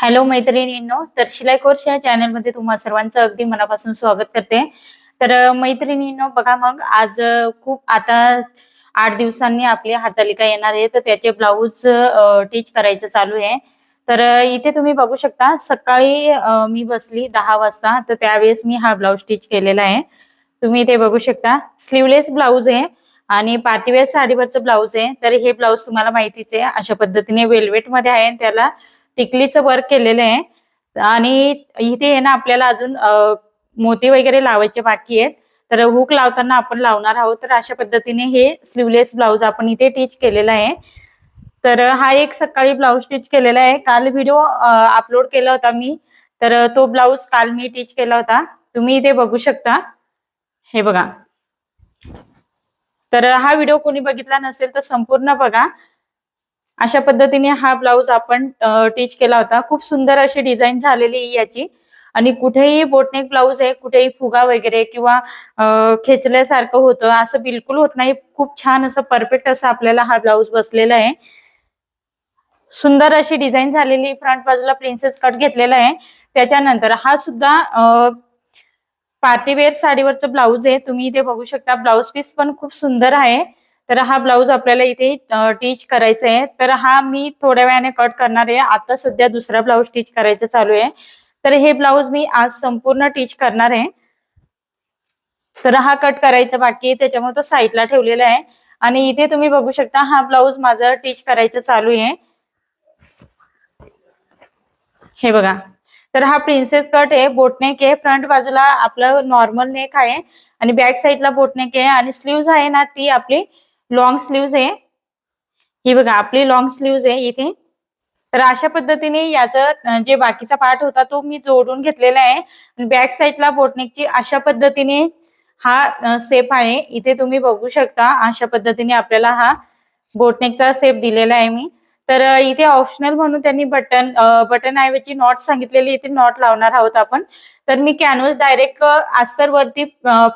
Hello मैत्रिणींनो तर शिलाई कोर्स या चॅनलमध्ये तुम्हा सर्वांचं अगदी मनापासून स्वागत करते. तर मैत्रिणींनो बघा मग आज खूप आता आठ दिवसांनी आपली हातालिका येणार आहे तर त्याचे ब्लाऊज टीच करायचं चालू आहे. तर इथे तुम्ही बघू शकता सकाळी मी बसली दहा वाजता तर त्यावेळेस मी हा ब्लाऊज स्टिच केलेला आहे. तुम्ही इथे बघू शकता स्लीवलेस ब्लाऊज आहे आणि पार्टीवेअर साडीवरचं ब्लाऊज आहे. तर हे ब्लाऊज तुम्हाला माहितीच आहे अशा पद्धतीने वेल्वेटमध्ये आहे त्याला टिकलीचं वर्क केलेलं आहे. आणि इथे आहे ना आपल्याला अजून मोती वगैरे लावायचे बाकी आहेत. तर हुक लावताना आपण लावणार आहोत. तर अशा पद्धतीने हे स्लीवलेस ब्लाऊज आपण इथे टीच केलेला आहे. तर हा एक सकाळी ब्लाऊज टीच केलेला आहे. काल व्हिडिओ अपलोड केला होता मी. तर तो ब्लाऊज काल मी टीच केला होता. तुम्ही इथे बघू शकता. हे बघा. तर हा व्हिडिओ कोणी बघितला नसेल तर संपूर्ण बघा. अशा पद्धतीने हा ब्लाऊज आपण टीच केला होता. खूप सुंदर अशी डिझाईन झालेली याची. आणि कुठेही बोटनेक ब्लाऊज आहे कुठेही फुगा वगैरे किंवा खेचल्यासारखं होतं असं बिलकुल होत नाही. खूप छान असं परफेक्ट असं आपल्याला हा ब्लाऊज बसलेला आहे. सुंदर अशी डिझाईन झालेली फ्रंट बाजूला प्रिन्सेस कट घेतलेला आहे. त्याच्यानंतर हा सुद्धा पार्टीवेअर साडीवरचं ब्लाऊज आहे. तुम्ही इथे बघू शकता. ब्लाऊज पीस पण खूप सुंदर आहे. तर हा ब्लाऊज आपल्याला इथे टीच करायचा आहे तर हा मी थोड्या वेळाने कट करणार आहे. आता सध्या दुसरा ब्लाऊज टीच करायचा चालू आहे. तर हे ब्लाऊज मी आज संपूर्ण टीच करणार आहे. तर हा कट करायचा बाकी आहे. त्याच्यामुळे तो साईडला ठेवलेला आहे. आणि इथे तुम्ही बघू शकता हा ब्लाऊज माझा टीच करायचं चालू आहे. हे बघा. तर हा प्रिन्सेस कट आहे. बोटनेक आहे. फ्रंट बाजूला आपलं नॉर्मल नेक आहे. आणि बॅक साईडला बोटनेक आहे. आणि स्लीव्ज आहे ना ती आपली लॉंग स्लीव्ज आहे. ही बघा आपली लॉंग स्लीव्ज आहे इथे. तर अशा पद्धतीने याचं जे बाकीचा पार्ट होता तो मी जोडून घेतलेला आहे. बॅक साईडला बोटनेकची अशा पद्धतीने हा सेप आहे. इथे तुम्ही बघू शकता अशा पद्धतीने आपल्याला हा बोटनेकचा सेप दिलेला आहे मी. तर इथे ऑप्शनल म्हणून त्यांनी बटन बटन ऐवजी नॉट सांगितलेली इथे नॉट लावणार आहोत आपण. तर मी कॅनव्हस डायरेक्ट अस्तर वरती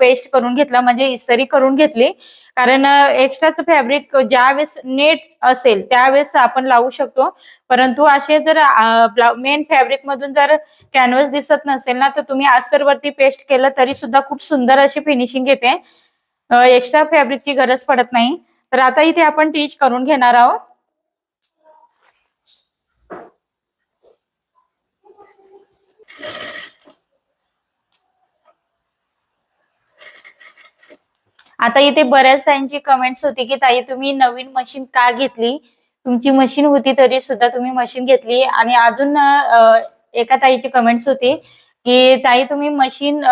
पेस्ट करून घेतला म्हणजे इस्त्री करून घेतली. कारण एक्स्ट्राच फॅब्रिक ज्यावेळेस नेट असेल त्यावेळेस आपण लावू शकतो. परंतु असे जर मेन फॅब्रिक मधून जर कॅनव्हस दिसत नसेल ना तर तुम्ही अस्तर वरती पेस्ट केलं तरी सुद्धा खूप सुंदर अशी फिनिशिंग येते. एक्स्ट्रा फॅब्रिकची गरज पडत नाही. तर आता इथे आपण टीच करून घेणार आहोत. आता इथे बऱ्याच ताईंची कमेंट्स होती की ताई तुम्ही नवीन मशीन का घेतली? तुमची मशीन होती तरी सुद्धा तुम्ही मशीन घेतली. आणि अजून एका ताईची कमेंट्स होती की ताई तुम्ही मशीन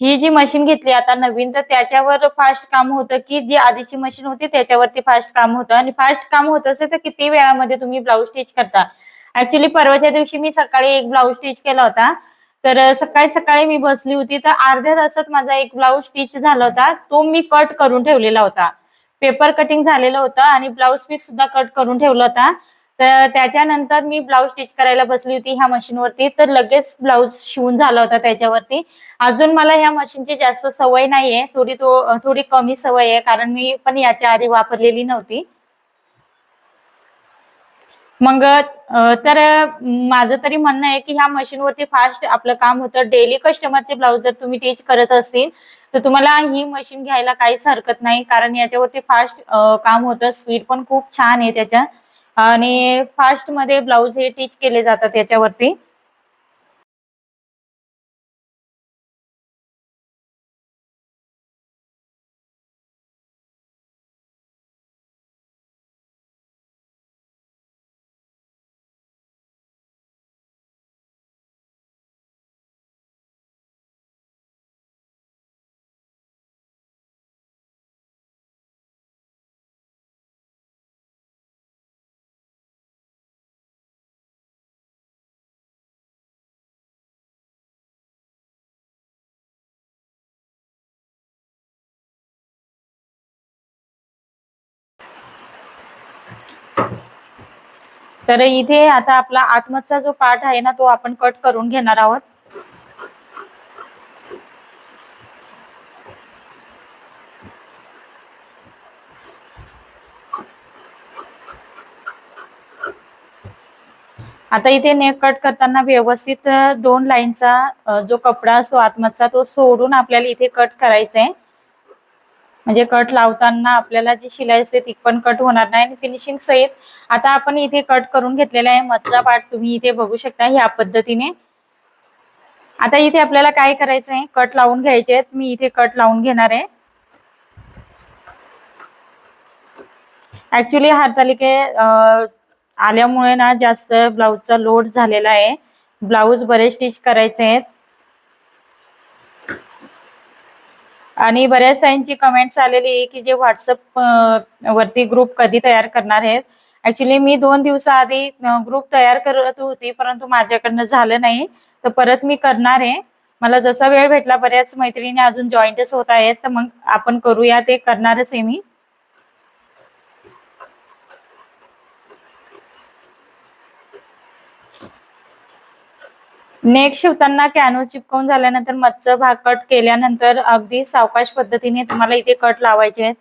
ही जी मशीन घेतली आता नवीन तर त्याच्यावर फास्ट काम होतं की जी आधीची मशीन होती त्याच्यावरती फास्ट काम होतं? आणि फास्ट काम होत असेल तर किती वेळामध्ये तुम्ही ब्लाऊज स्टिच करता? ऍक्च्युली परवाच्या दिवशी मी सकाळी एक ब्लाऊज स्टिच केला होता. तर सकाळी सकाळी मी बसली होती. तर अर्ध्या तासात माझा एक ब्लाऊज स्टिच झाला होता. तो मी कट करून ठेवलेला होता. पेपर कटिंग झालेलं होतं आणि ब्लाऊज पीस सुद्धा कट करून ठेवला होता. तर त्याच्यानंतर मी ब्लाऊज स्टिच करायला बसली होती ह्या मशीनवरती तर लगेच ब्लाऊज शिवून झाला होता त्याच्यावरती. अजून मला ह्या मशीनची जास्त सवय नाहीये. थोडी तो थोडी कमी सवय आहे. कारण मी पण याच्या आधी वापरलेली नव्हती. मग तर माझं तरी म्हणणं आहे की ह्या मशीनवरती फास्ट आपलं काम होतं. डेली कस्टमरचे ब्लाऊज जर तुम्ही टीच करत असतील तर तुम्हाला ही मशीन घ्यायला काहीच हरकत नाही. कारण याच्यावरती फास्ट काम होतं. स्पीड पण खूप छान आहे त्याच्या. आणि फास्टमध्ये ब्लाऊज हे टीच केले जातात याच्यावरती. तर इथे आता आपला आतमधचा जो पार्ट आहे ना तो आपण कट करून घेणार आहोत. आता इथे नेक कट करताना व्यवस्थित दोन लाईनचा जो कपडा असतो आतमधचा तो सोडून आपल्याला इथे कट करायचा आहे म्हणजे कट लावताना आपल्याला जी शिलाई असते ती पण कट होणार नाही आणि फिनिशिंग सहित आता आपण इथे कट करून घेतलेला आहे. मधचा पार्ट तुम्ही इथे बघू शकता ह्या पद्धतीने. आता इथे आपल्याला काय करायचं आहे कट लावून घ्यायचे आहेत. मी इथे कट लावून घेणार आहे. ऍक्च्युली हारतालिके आल्यामुळे ना जास्त ब्लाऊजचा लोड झालेला आहे. ब्लाऊज बरेच स्टिच करायचे आहेत. आणि बऱ्याच ताईंची कमेंट्स आलेली आहे की जे व्हॉट्सअप वरती ग्रुप कधी तयार करणार आहेत. ऍक्च्युली मी दोन दिवसाआधी ग्रुप तयार करत होती परंतु माझ्याकडनं झालं नाही. तर परत मी करणार आहे. मला जसा वेळ भेटला बऱ्याच मैत्रिणी अजून जॉईंटच होत आहेत तर मग आपण करूया ते करणारच आहे मी. नेक शिवताना कॅनो चिपकवून झाल्यानंतर मधचा भाग कट केल्यानंतर अगदी सावकाश पद्धतीने तुम्हाला इथे कट लावायचे आहेत.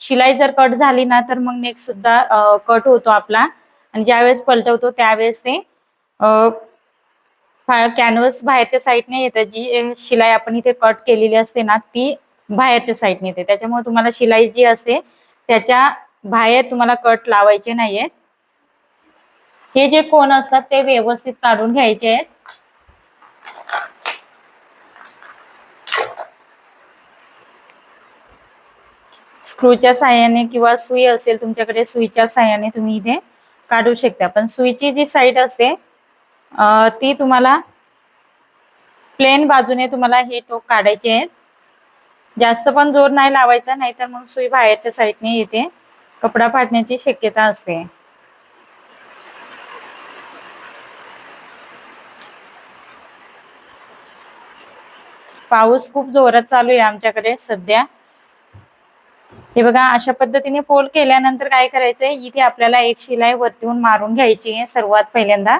शिलाई जर कट झाली ना तर मग नेक सुद्धा कट होतो आपला. आणि ज्यावेळेस पलटवतो त्यावेळेस ते कॅनव्हस बाहेरच्या साईडने येतं. जी शिलाई आपण इथे कट केलेली असते ना ती बाहेरच्या साईडने येते. त्याच्यामुळे तुम्हाला शिलाई जी असते त्याच्या बाहेर तुम्हाला कट लावायचे नाहीयेत. हे जे कोण असतात ते व्यवस्थित काढून घ्यायचे आहेत. स्क्रूच्या साह्याने किंवा सुई असेल तुमच्याकडे सुईच्या साह्याने तुम्ही इथे काढू शकता. पण सुईची जी साईड असते ती तुम्हाला प्लेन बाजूने तुम्हाला हे टोक काढायचे आहेत. जास्त पण जोर नाही लावायचा नाहीतर मग सुई बाहेरच्या साईडने येते. कपडा फाटण्याची शक्यता असते. पाऊस खूप जोरात चालू आहे आमच्याकडे सध्या. हे बघा अशा पद्धतीने फोल्ड केल्यानंतर काय करायचंय? इथे आपल्याला एक शिलाई वरतीहून मारून घ्यायची आहे सर्वात पहिल्यांदा.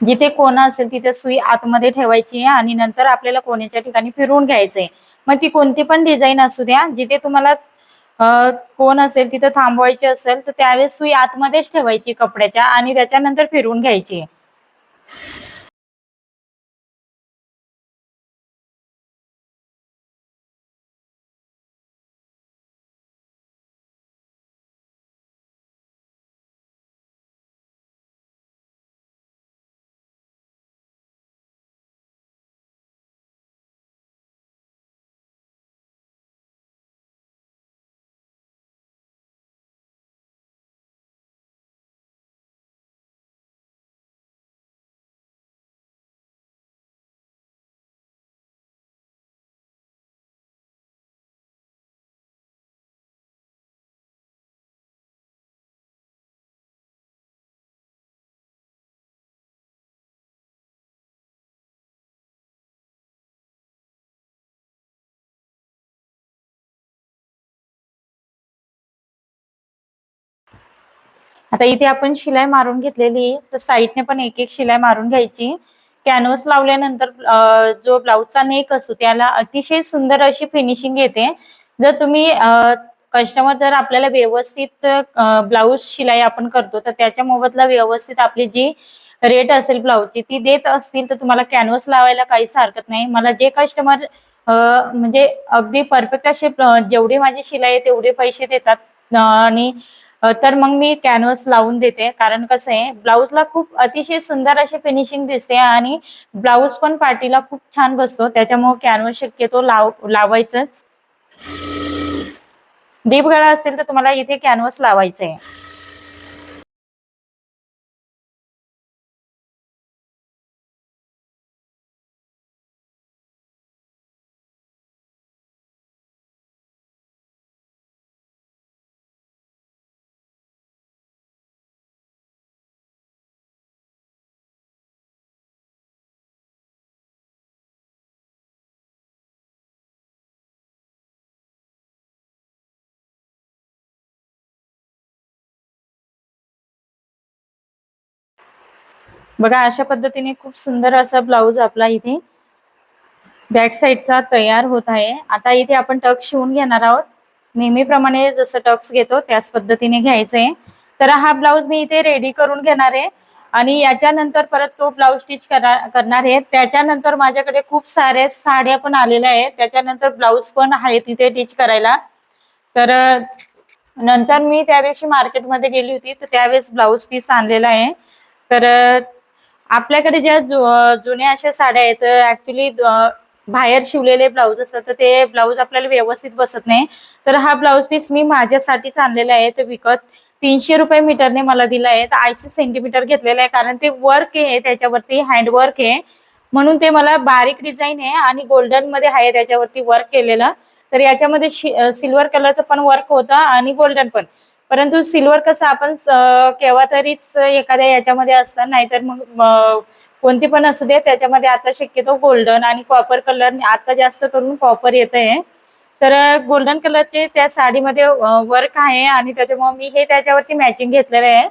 जिथे कोणा असेल तिथे सुई आतमध्ये ठेवायची आहे आणि नंतर आपल्याला कोण्याच्या ठिकाणी फिरवून घ्यायचंय. मग ती कोणती पण डिझाईन असू द्या जिथे तुम्हाला कोण असेल तिथे थांबवायची असेल तर त्यावेळेस सुई आतमध्येच ठेवायची कपड्याच्या आणि त्याच्यानंतर फिरवून घ्यायची आता इथे आपण शिलाई मारून घेतलेली तर साईडने पण एक एक शिलाई मारून घ्यायची. कॅनव्हस लावल्यानंतर जो ब्लाऊजचा नेक असतो त्याला अतिशय सुंदर अशी फिनिशिंग येते. जर तुम्ही कस्टमर जर आपल्याला व्यवस्थित ब्लाऊज शिलाई आपण करतो तर त्याच्या मोबदला व्यवस्थित आपली जी रेट असेल ब्लाऊजची ती देत असतील तर तुम्हाला कॅनव्हस लावायला काहीच हरकत नाही. मला जे कस्टमर म्हणजे अगदी परफेक्ट असे जेवढे जेवढी माझी शिलाई तेवढे पैसे देतात. आणि तर मग मी कॅनव्हस लावून देते. कारण कसं आहे ब्लाऊजला खूप अतिशय सुंदर अशी फिनिशिंग दिसते आणि ब्लाऊज पण पार्टीला खूप छान बसतो. त्याच्यामुळे कॅनव्हस शक्यतो लाव लावायचंच. डीप गळा असेल तर तुम्हाला इथे कॅनव्हस लावायचं आहे बघा अशा पद्धतीने खूप सुंदर असा ब्लाऊज आपला इथे बॅक साईडचा तयार होत आहे. आता इथे आपण टक शिवून घेणार आहोत. नेहमीप्रमाणे जसं टक्स घेतो त्याच पद्धतीने घ्यायचंय. तर हा ब्लाऊज मी इथे रेडी करून घेणार आहे. आणि याच्यानंतर परत तो ब्लाऊज स्टिच करणार आहे. त्याच्यानंतर माझ्याकडे खूप साऱ्या साड्या पण आलेल्या आहेत. त्याच्यानंतर ब्लाऊज पण आहे तिथे स्टिच करायला. तर नंतर मी त्या मार्केटमध्ये गेली होती तर त्यावेळेस ब्लाऊज पीस आणलेला आहे. तर आपल्याकडे ज्या जुन्या अशा साड्या आहेत ऍक्च्युली बाहेर शिवलेले ब्लाऊज असतात तर ते ब्लाऊज आपल्याला व्यवस्थित बसत नाही. तर हा ब्लाऊज पीस मी माझ्यासाठीच आणलेला आहे तर विकत तीनशे रुपये मीटरने मला दिला आहे. तर ऐंशी सेंटीमीटर घेतलेलं आहे कारण ते वर्क आहे त्याच्यावरती हँडवर्क आहे. म्हणून ते मला बारीक डिझाईन आहे आणि गोल्डनमध्ये आहे त्याच्यावरती वर्क केलेलं. तर याच्यामध्ये सिल्वर कलरचं पण वर्क होतं आणि गोल्डन पण. परंतु सिल्वर कसं आपण केव्हा तरीच एखाद्या याच्यामध्ये असतं नाहीतर मग कोणती पण असू दे त्याच्यामध्ये आता शक्यतो गोल्डन आणि कॉपर कलर आता जास्त करून कॉपर येत आहे तर गोल्डन कलरचे त्या साडीमध्ये वर्क आहे आणि त्याच्यामुळे मी हे त्याच्यावरती मॅचिंग घेतलेलं आहे.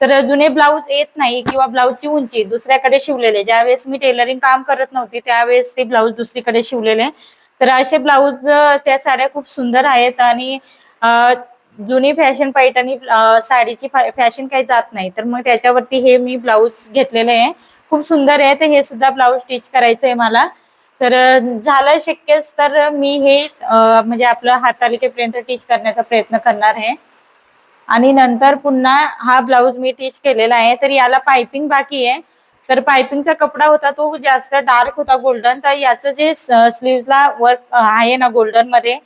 तर जुने ब्लाऊज येत नाही किंवा ब्लाऊजची उंची दुसऱ्याकडे शिवलेले ज्यावेळेस मी टेलरिंग काम करत नव्हती त्यावेळेस ते ब्लाऊज दुसरीकडे शिवलेले तर असे ब्लाऊज त्या साड्या खूप सुंदर आहेत आणि जुनी फॅशन पैठणी साडीची फॅशन काही जात नाही. तर मग त्याच्यावरती हे मी ब्लाऊज घेतलेले आहे. खूप सुंदर आहे. तर हे सुद्धा ब्लाऊज स्टिच करायचं आहे मला. तर झालं शक्यच तर मी हे म्हणजे आपलं हातालिकेपर्यंत टीच करण्याचा प्रयत्न करणार आहे. आणि नंतर पुन्हा हा ब्लाऊज मी टीच केलेला आहे. तर याला पायपिंग बाकी आहे. तर पायपिंगचा कपडा होता तो जास्त डार्क होता गोल्डन. तर याचं जे स्लीवला वर्क आहे ना गोल्डनमध्ये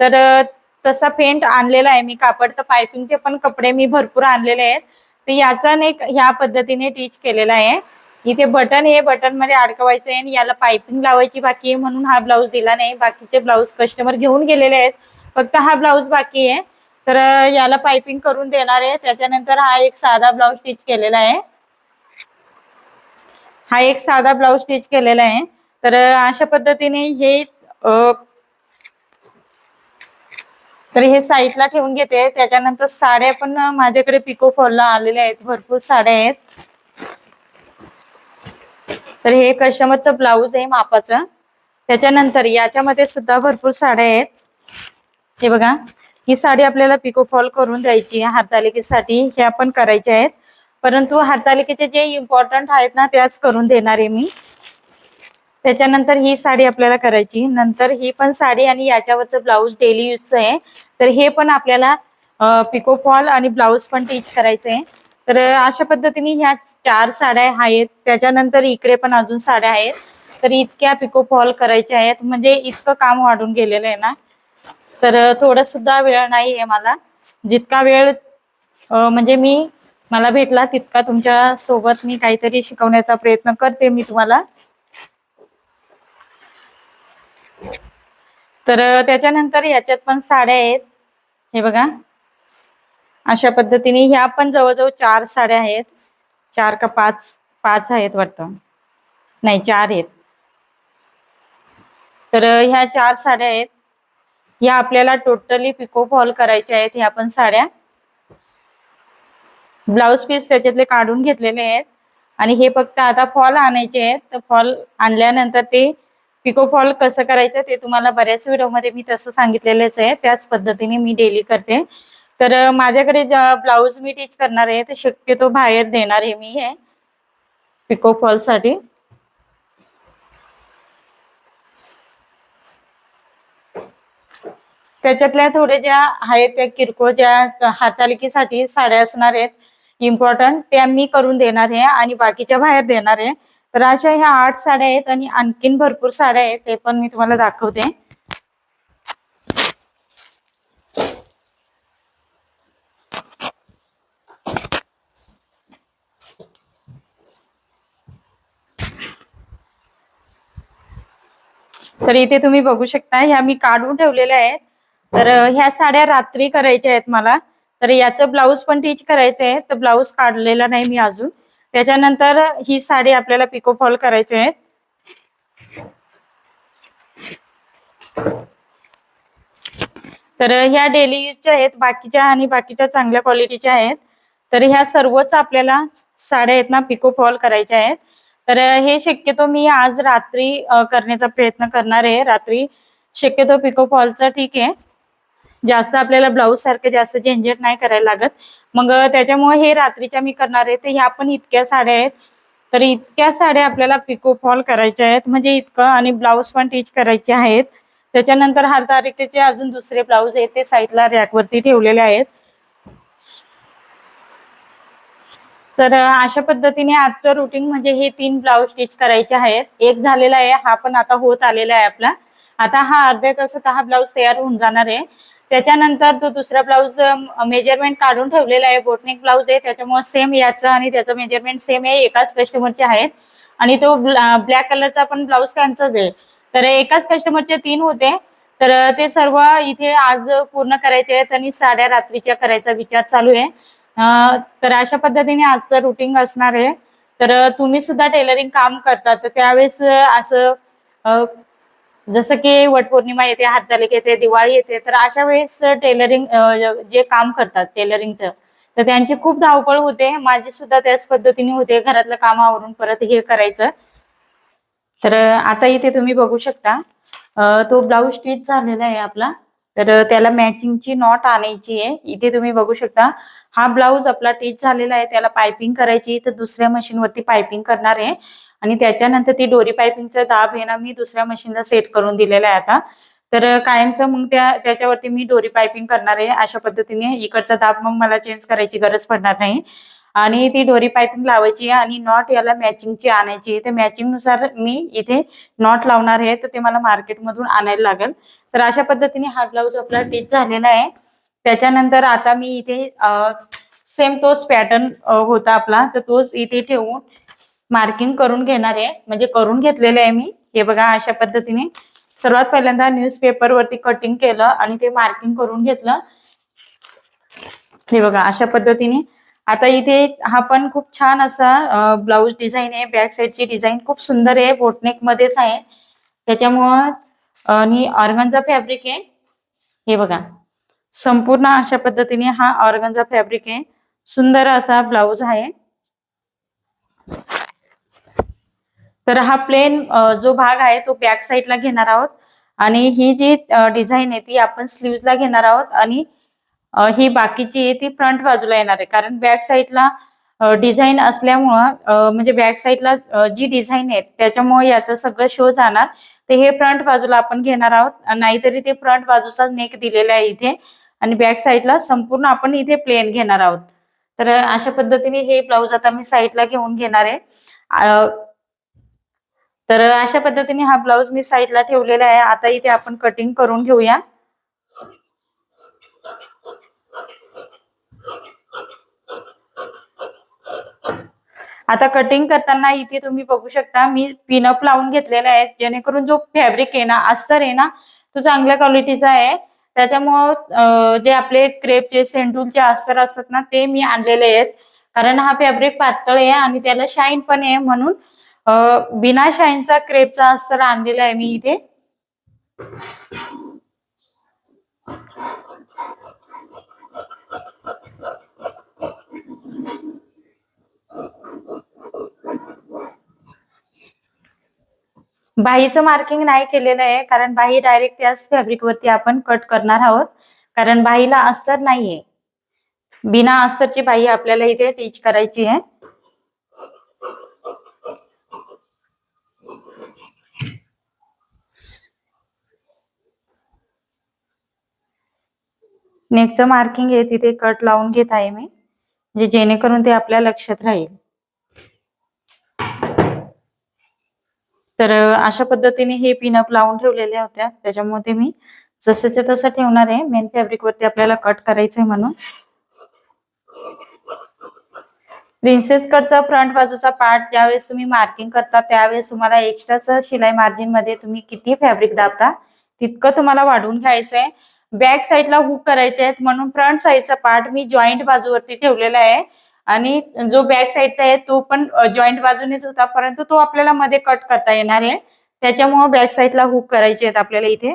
तर तसा पेंट आणलेला आहे मी कापड तर पायपिंगचे पण कपडे मी भरपूर आणलेले आहेत. तर याचा एक ह्या पद्धतीने टीच केलेला आहे. इथे बटन हे बटनमध्ये अडकवायचं आहे आणि याला पायपिंग लावायची बाकी आहे म्हणून हा ब्लाऊज दिला नाही. बाकीचे ब्लाऊज कस्टमर घेऊन गेलेले आहेत. फक्त हा ब्लाऊज बाकी आहे. तर याला पायपिंग करून देणार आहे. त्याच्यानंतर हा एक साधा ब्लाऊज स्टिच केलेला आहे. हा एक साधा ब्लाऊज स्टिच केलेला आहे. तर अशा पद्धतीने हे तर हे साईडला ठेवून घेते. त्याच्यानंतर साड्या पण माझ्याकडे पिको फॉलला आलेल्या आहेत. भरपूर साड्या आहेत. तर हे कस्टमरचं ब्लाऊज आहे मापाचं. त्याच्यानंतर याच्यामध्ये सुद्धा भरपूर साड्या आहेत. हे बघा. ही साडी आपल्याला पिको फॉल करून द्यायची हातालिकेसाठी हे आपण करायचे आहेत. परंतु हातालिकेचे जे इम्पॉर्टंट आहेत ना त्याच करून देणार आहे मी. त्याच्यानंतर ही साडी आपल्याला करायची. नंतर ही पण साडी आणि याच्यावरचं ब्लाऊज डेली यूजचं आहे. तर हे पण आपल्याला पिको फॉल आणि ब्लाऊज पण टीच करायचं आहे तर अशा पद्धतीने ह्या चार साड्या आहेत. त्याच्यानंतर इकडे पण अजून साड्या आहेत. तर इतक्या पिको फॉल करायच्या आहेत. म्हणजे इतकं काम वाढून गेलेलं आहे ना. तर थोडं सुद्धा वेळ नाही आहे मला. जितका वेळ म्हणजे मी मला भेटला तितका तुमच्यासोबत मी काहीतरी शिकवण्याचा प्रयत्न करते मी तुम्हाला. तर त्याच्यानंतर याच्यात पण साड्या आहेत. हे बघा. अशा पद्धतीने ह्या पण जवळजवळ चार साड्या आहेत. चार का पाच पाच आहेत वाटतं. नाही चार आहेत. तर ह्या चार साड्या आहेत. ह्या आपल्याला टोटली पिको फॉल करायच्या आहेत ह्या पण साड्या. ब्लाउज पीस त्याच्यातले काढून घेतलेले आहेत. आणि हे फक्त आता फॉल आणायचे आहेत. तर फॉल आणल्यानंतर ते पिको फॉल कसं करायचं ते तुम्हाला बऱ्याच व्हिडिओमध्ये मी तसं सांगितलेलंच आहे. त्याच पद्धतीने मी डेली करते. तर माझ्याकडे ब्लाऊज मी टीच करणार आहे तर शक्यतो बाहेर देणार आहे मी हे. पिको फॉलसाठी. त्याच्यातल्या थोड्या ज्या आहेत त्या किरकोळ ज्या हातालिकीसाठी साड्या असणार आहेत इम्पॉर्टंट त्या मी करून देणार आहे आणि बाकीच्या बाहेर देणार आहे. तर अशा ह्या आठ साड्या आहेत आणि आणखीन भरपूर साड्या आहेत ते पण मी तुम्हाला दाखवते. तर इथे तुम्ही बघू शकता ह्या मी काढून ठेवलेल्या आहेत. तर ह्या साड्या रात्री करायच्या आहेत मला. तर याचं ब्लाऊज पण टीच करायचं आहे तर ब्लाऊज काढलेला नाही मी अजून. त्याच्यानंतर ही साडी आपल्याला पिको फॉल करायची आहेत तर ह्या डेली यूजच्या आहेत बाकीच्या आणि बाकीच्या चांगल्या क्वालिटीच्या आहेत. तर ह्या सर्वच आपल्याला साड्या आहेत ना पिको फॉल करायच्या आहेत. तर हे शक्यतो मी आज रात्री करण्याचा प्रयत्न करणार आहे. रात्री शक्यतो पिको फॉलचा ठीक आहे. जास्त आपल्याला ब्लाऊज सारखं जास्त झंझट नाही करायला लागत. मग त्याच्यामुळे हे रात्रीच्या मी करणार आहे तर ह्या पण इतक्या साड्या आहेत. तर इतक्या साड्या आपल्याला पिको फॉल करायच्या आहेत. म्हणजे इतकं आणि ब्लाऊज पण टीच करायचे आहेत. त्याच्यानंतर हार तारखेचे अजून दुसरे ब्लाऊज आहेत ते साईडला रॅकवरती ठेवलेले आहेत. तर अशा पद्धतीने आजचं रुटीन म्हणजे हे तीन ब्लाऊज स्टिच करायचे आहेत. एक झालेला आहे हा पण आता होत आलेला आहे आपला. आता हा अर्ध्या तासात हा ब्लाऊज तयार होऊन जाणार आहे. त्याच्यानंतर तो दुसरा ब्लाऊज मेजरमेंट काढून ठेवलेला आहे. बोटनेक ब्लाऊज आहे. त्याच्यामुळे सेम याचं आणि त्याचं मेजरमेंट सेम आहे. एकाच कस्टमरचे आहेत. आणि तो ब्लॅक कलरचा पण ब्लाऊज त्यांचाच आहे. तर एकाच कस्टमरचे तीन होते. तर ते सर्व इथे आज पूर्ण करायचे आहेत आणि साड्या रात्रीच्या करायचा विचार चालू आहे. तर अशा पद्धतीने आजचं रुटीन असणार आहे. तर तुम्ही सुद्धा टेलरिंग काम करता. तर त्यावेळेस असं जसं की वटपौर्णिमा येते हरतालिका येते दिवाळी येते तर अशा वेळेस टेलरिंग जे काम करतात टेलरिंगचं तर त्यांची खूप धावपळ होते. माझी सुद्धा त्याच पद्धतीने होते. घरातलं काम आवरून परत हे करायचं. तर आता इथे तुम्ही बघू शकता तो ब्लाऊज स्टिच झालेला आहे आपला. तर त्याला मॅचिंगची नॉट आणायची आहे. इथे तुम्ही बघू शकता हा ब्लाऊज आपला टीच झालेला आहे. त्याला पायपिंग करायची तर दुसऱ्या मशीनवरती पायपिंग करणार आहे. आणि त्याच्यानंतर ती डोरी पायपिंगचा दाब आहे ना मी दुसऱ्या मशीनला सेट करून दिलेला आहे आता. तर कायमचं मग त्या त्याच्यावरती मी डोरी पायपिंग करणार आहे. अशा पद्धतीने इकडचा दाब मग मला चेंज करायची गरज पडणार नाही. आणि ती डोरी पायपिंग लावायची आहे आणि नॉट याला मॅचिंगची आणायची तर मॅचिंगनुसार मी इथे नॉट लावणार आहे. तर ते मला मार्केटमधून आणायला लागेल. तर अशा पद्धतीने हा ब्लाऊज आपला टीच झालेला आहे. त्याच्यानंतर आता मी इथे सेम तोच पॅटर्न होता आपला. तर तोच इथे ठेवून मार्किंग करून घेणार आहे. म्हणजे करून घेतलेले आहे मी. हे बघा अशा पद्धतीने. सर्वात पहिल्यांदा न्यूजपेपर वरती कटिंग केलं आणि ते मार्किंग करून घेतलं. हे बघा अशा पद्धतीने. आता इथे हा पण खूप छान असा ब्लाऊज डिझाईन आहे. बॅक साईडची डिझाईन खूप सुंदर आहे. बोटनेक मध्येच आहे. त्याच्यामुळं आणि ऑर्गनचा फॅब्रिक आहे. हे बघा. संपूर्ण अशा पद्धतीने हा ऑर्गनचा फॅब्रिक आहे. सुंदर असा ब्लाऊज आहे. तर हा प्लेन जो भाग आहे तो बॅक साईडला घेणार आहोत. आणि ही जी डिझाईन आहे ती आपण स्लीवला घेणार आहोत आणि ही बाकीची आहे ती फ्रंट बाजूला येणार आहे. कारण बॅक साईडला डिझाईन असल्यामुळं म्हणजे बॅक साईडला जी डिझाईन आहे त्याच्यामुळे याचं सगळं शो जाणार. तर हे फ्रंट बाजूला आपण घेणार आहोत. नाहीतरी ते फ्रंट बाजूचा नेक दिलेला आहे इथे. आणि बॅक साईडला संपूर्ण आपण इथे प्लेन घेणार आहोत. तर अशा पद्धतीने हे ब्लाऊज आता मी साईडला घेऊन घेणार आहे. तर अशा पद्धतीने हा ब्लाऊज मी साईडला ठेवलेला आहे. आता इथे आपण कटिंग करून घेऊया. आता कटिंग करताना इथे तुम्ही बघू शकता मी पिनअप लावून घेतलेला आहे. जेणेकरून जो फॅब्रिक आहे ना अस्तर आहे ना तो चांगल्या क्वालिटीचा आहे. त्याच्यामुळं जे आपले क्रेपचे सेंटूलचे अस्तर असतात ना ते मी आणलेले आहेत. कारण हा फॅब्रिक पातळ आहे आणि त्याला शाईन पण आहे म्हणून बिना शाईनचा क्रेपचा अस्तर आणलेला आहे मी इथे. बाहीचं मार्किंग नाही केलेलं आहे कारण बाही डायरेक्ट त्याच फॅब्रिक वरती आपण कट करणार आहोत. कारण बाहीला अस्तर नाहीये. बिना अस्तरची बाही आपल्याला इथे टीच करायची आहे. नेकचं मार्किंग आहे तिथे कट लावून घेत आहे मी म्हणजे जेणेकरून ते आपल्या लक्षात राहील. तर अशा पद्धतीने हे पिनअप लावून ठेवलेल्या होत्या. त्याच्यामुळे ते मी जसंच्या तसं ठेवणार आहे. मेन फॅब्रिक वरती आपल्याला कट करायचंय म्हणून. प्रिन्सेस कटचा फ्रंट बाजूचा पार्ट ज्यावेळेस तुम्ही मार्किंग करता त्यावेळेस तुम्हाला एक्स्ट्राच शिलाई मार्जिनमध्ये तुम्ही किती फॅब्रिक दाबता तितकं तुम्हाला वाढवून घ्यायचंय. बॅक साईडला हुक करायचे आहेत. म्हणून फ्रंट साईडचा पार्ट मी जॉईंट बाजूवरती ठेवलेला आहे. आणि जो बॅक साईडचा आहे तो पण जॉईंट बाजूनेच होता. परंतु तो आपल्याला मध्ये कट करता येणार आहे. त्याच्यामुळे बॅक साईडला हुक करायचे आहेत आपल्याला इथे.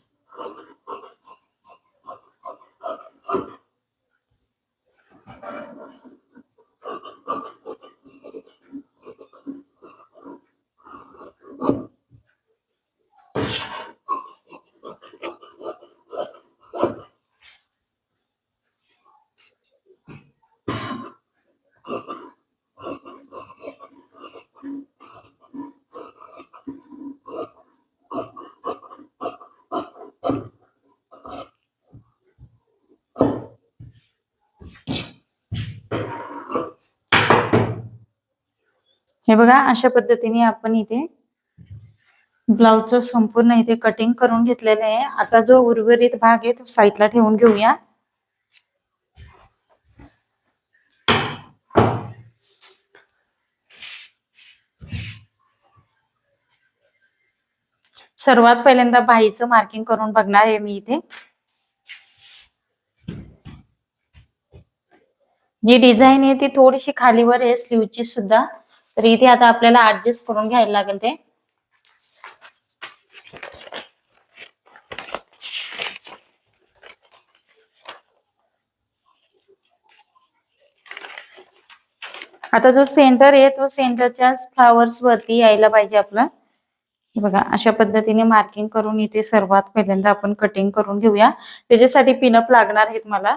हे बघा अशा पद्धतीने आपण इथे ब्लाउजचं संपूर्ण इथे कटिंग करून घेतलेलं आहे. आता जो उर्वरित भाग आहे तो साईडला ठेवून घेऊया. सर्वात पहिल्यांदा बाईचं मार्किंग करून बघणार आहे मी इथे. जी डिझाईन आहे ती थोडीशी खालीवर आहे स्लीवची सुद्धा. तर इथे आता आपल्याला ऍडजस्ट करून घ्यायला लागेल ते. आता जो सेंटर आहे तो सेंटरच्या फ्लावर्स वरती यायला पाहिजे आपलं. बघा अशा पद्धतीने मार्किंग करून इथे सर्वात पहिल्यांदा आपण कटिंग करून घेऊया. त्याच्यासाठी पिनअप लागणार आहेत मला.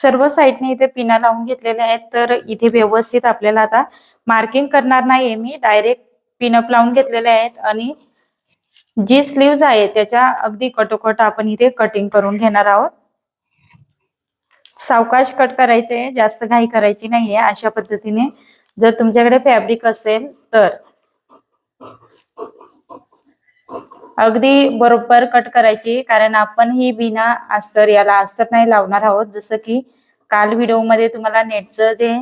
सर्व साईडने इथे पिना लावून घेतलेल्या आहेत. तर इथे व्यवस्थित आपल्याला आता मार्किंग करणार नाहीये मी. डायरेक्ट पिनअप लावून घेतलेले आहेत आणि जी स्लीव्ज आहे त्याच्या अगदी कटोकट आपण इथे कटिंग करून घेणार आहोत. सावकाश कट करायचे जास्त घाई करायची नाहीये. अशा पद्धतीने जर तुमच्याकडे फॅब्रिक असेल तर. अगदी बरोबर कट करायची कारण आपण ही बिना अस्तर याला अस्तर नाही लावणार आहोत. जसं की काल व्हिडिओमध्ये तुम्हाला नेटचं जे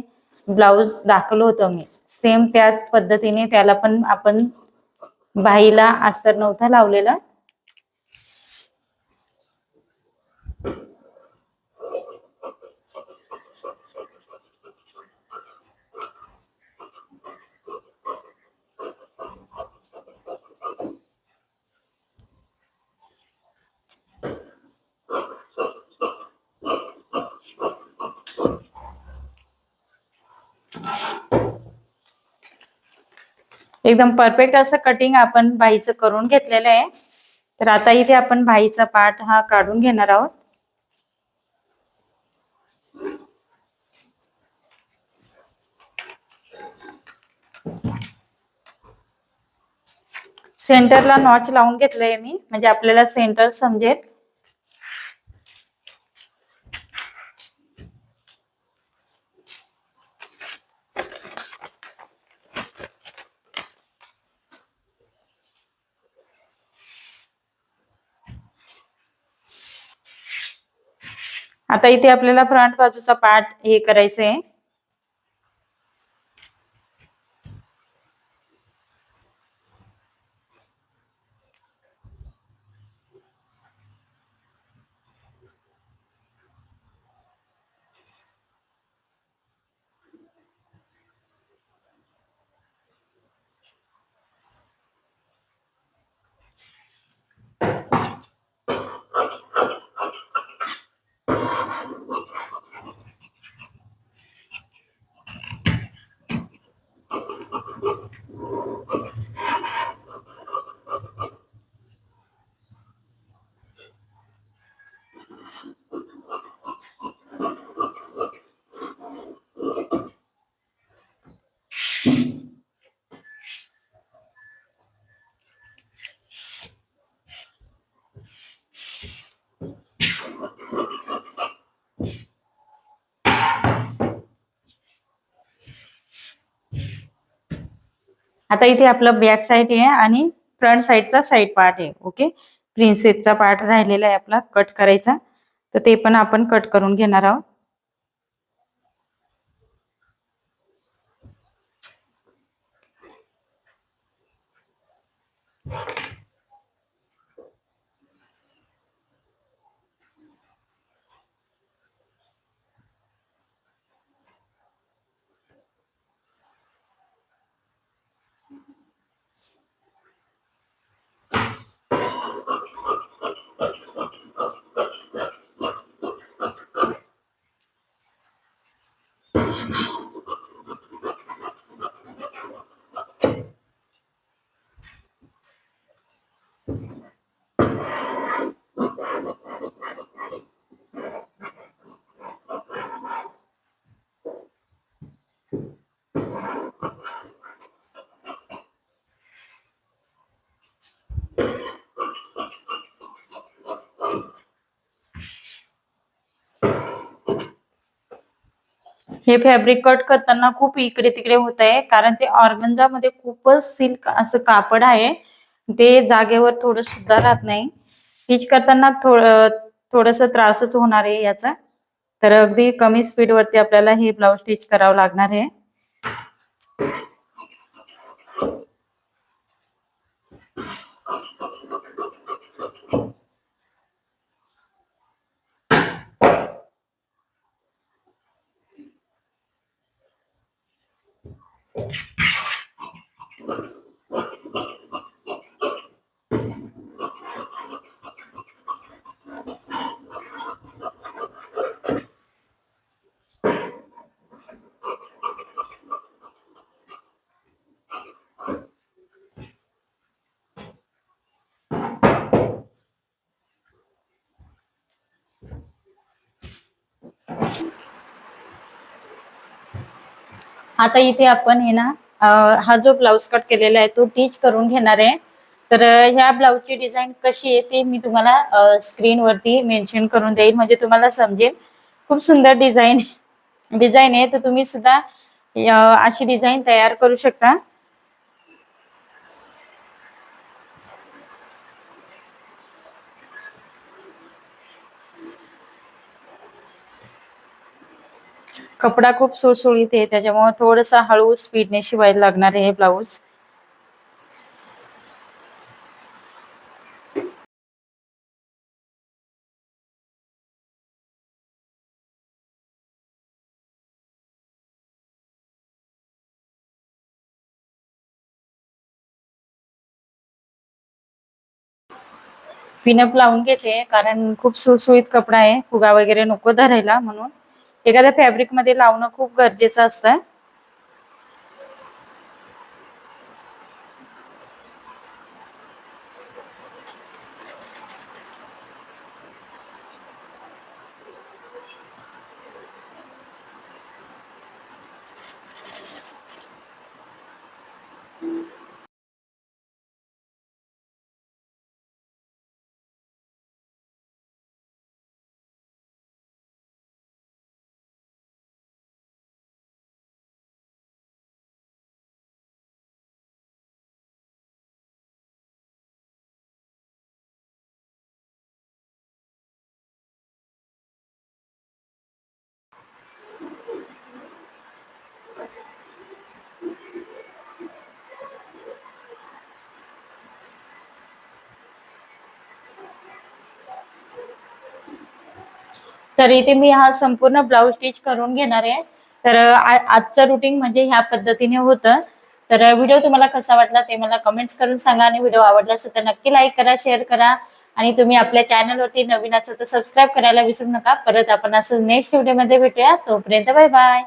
ब्लाऊज दाखवलं होतं मी सेम त्याच पद्धतीने त्याला पण आपण बाईला अस्तर नव्हतं लावलेलं. एकदम परफेक्ट असं कटिंग आपण बाईचं करून घेतलेलं आहे. तर आता इथे आपण बाईचा पार्ट हा काढून घेणार आहोत. सेंटरला नॉच लावून घेतलंय मी. म्हणजे आपल्याला सेंटर समजेल. आता इथे आपल्याला फ्रंट बाजूचा पार्ट हे करायचं आहे आता इथे आपलं बॅक साईड आहे आणि फ्रंट साईडचा साईड पार्ट आहे ओके प्रिन्सेसचा पार्ट राहिलेला आहे आपला कट करायचा. तर ते पण आपण कट करून घेणार आहोत. हे फॅब्रिक कट करताना खूप इकडे तिकडे होत आहे कारण ते ऑर्गंजामध्ये मध्ये खूपच सिल्क असं कापड आहे. ते जागेवर थोडं सुद्धा राहत नाही. स्टिच करताना थोडं थोडस त्रासच होणार आहे याचा. तर अगदी कमी स्पीड वरती आपल्याला हे ब्लाऊज स्टिच करावं लागणार आहे. you. आता इथे आपण हे ना हा जो ब्लाऊज कट केलेला आहे तो टीच करून घेणार आहे. तर ह्या ब्लाऊजची डिझाईन कशी आहे ते मी तुम्हाला स्क्रीनवरती मेन्शन करून देईल म्हणजे तुम्हाला समजेल. खूप सुंदर डिझाईन डिझाईन आहे. तर तुम्ही सुद्धा अशी डिझाईन तयार करू शकता. कपडा खूप सुळसुळीत आहे त्याच्यामुळे थोडंसं हळू स्पीडने शिवायला लागणार आहे हे ब्लाऊज पिनअप लावून घेते कारण खूप सुळसुळीत कपडा आहे फुगा वगैरे नको धरायला म्हणून. एखाद्या फॅब्रिकमध्ये लावणं खूप गरजेचं असतं. तर इथे मी हा संपूर्ण ब्लाऊज स्टिच करून घेणार आहे. तर आजचं रुटीन म्हणजे ह्या पद्धतीने होतं. तर व्हिडिओ तुम्हाला कसा वाटला ते मला कमेंट्स करून सांगा आणि व्हिडिओ आवडला असेल तर नक्की लाईक करा शेअर करा. आणि तुम्ही आपल्या चॅनलवरती नवीन असं तर सबस्क्राईब करायला विसरू नका. परत आपण असं नेक्स्ट व्हिडिओमध्ये भेटूया. तोपर्यंत बाय बाय